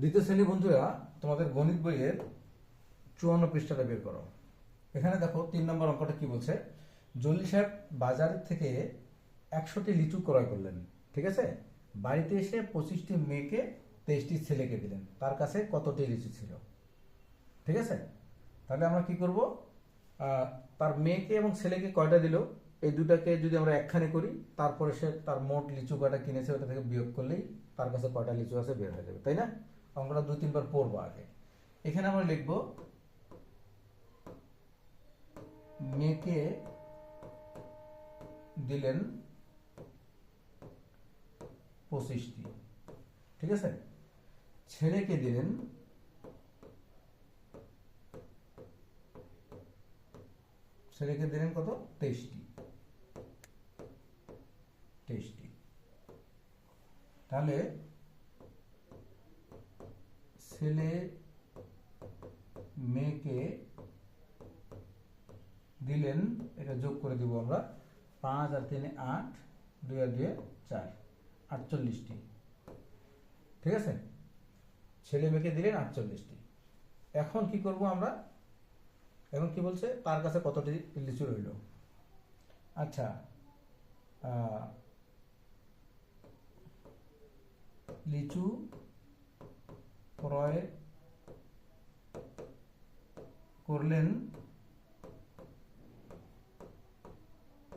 দ্বিতীয় শ্রেণি বন্ধুরা, তোমাদের গণিত বইয়ের চুয়ান্ন পৃষ্ঠাটা বের করো। এখানে দেখো তিন নম্বর অঙ্কটা কি বলছে? জল্লি সাহেব বাজার থেকে একশোটি লিচু ক্রয় করলেন, ঠিক আছে? বাড়িতে এসে পঁচিশটি মেয়েকে তেইশটি ছেলেকে দিলেন। তার কাছে কতটি লিচু ছিল? ঠিক আছে? তাহলে আমরা কি করব? তার মেয়েকে এবং ছেলেকে কয়টা দিল? এই দুটাকে যদি আমরা একখানে করি, তারপরে সে তার মোট লিচু কয়টা কিনেছে, ওটা থেকে বিয়োগ করলেই তার কাছে কয়টা লিচু আছে বের হয়ে যাবে, তাই না? অঙ্কটা দুই তিনবার পড়ব আগে। এখানে আমরা লিখব, মেয়েকে দিলেন পঁচিশটি ঠিক আছে? ছেলেকে দিলেন ছেলেকে দিলেন কত? তেইশটি তেইশটি তাহলে ছেলে মেয়েকে দিলেন, এটা যোগ করে দিব আমরা, পাঁচ আর তিনে আট, দুই আর দুয়ে চার, আটচল্লিশটি। ঠিক আছে? ছেলে মেয়েকে দিলেন আটচল্লিশটি। এখন কি করব আমরা? এখন কি বলছে? তার কাছে কতটি লিচু রইল? আচ্ছা লিচু ক্রয় করলেন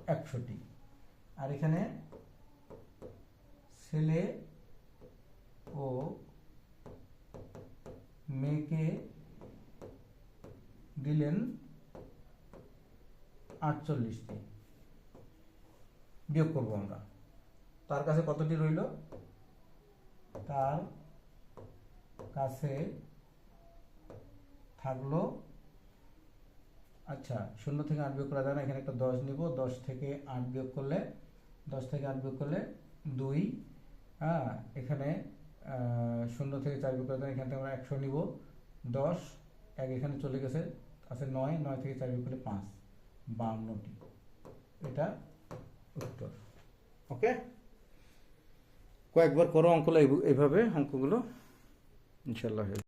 একশোটি। আর এখানে ছেলে ও মেয়েকে দিলেন আটচল্লিশটি। বিয়োগ করব আমরা। তার কাছে কতটি রইল? তার কাছে থাকল। আচ্ছা শূন্য থেকে আট বিয়োগ করা যায় না, এখানে একটা দশ নিব, দশ থেকে আট বিয়োগ করলে, দশ থেকে আট বিয়োগ করলে দুই। হ্যাঁ এখানে শূন্য থেকে চার বিয়োগ করা যায় এখান থেকে আমরা একশো নিব, দশ, এক এখানে চলে গেছে, আছে নয় নয় থেকে চার বিয়োগ করলে পাঁচ বাউন্নটি এটা উত্তর। ওকে? কয়েকবার করো অঙ্কগুলো এইভাবে অঙ্কগুলো। ইনশাল্লাহ।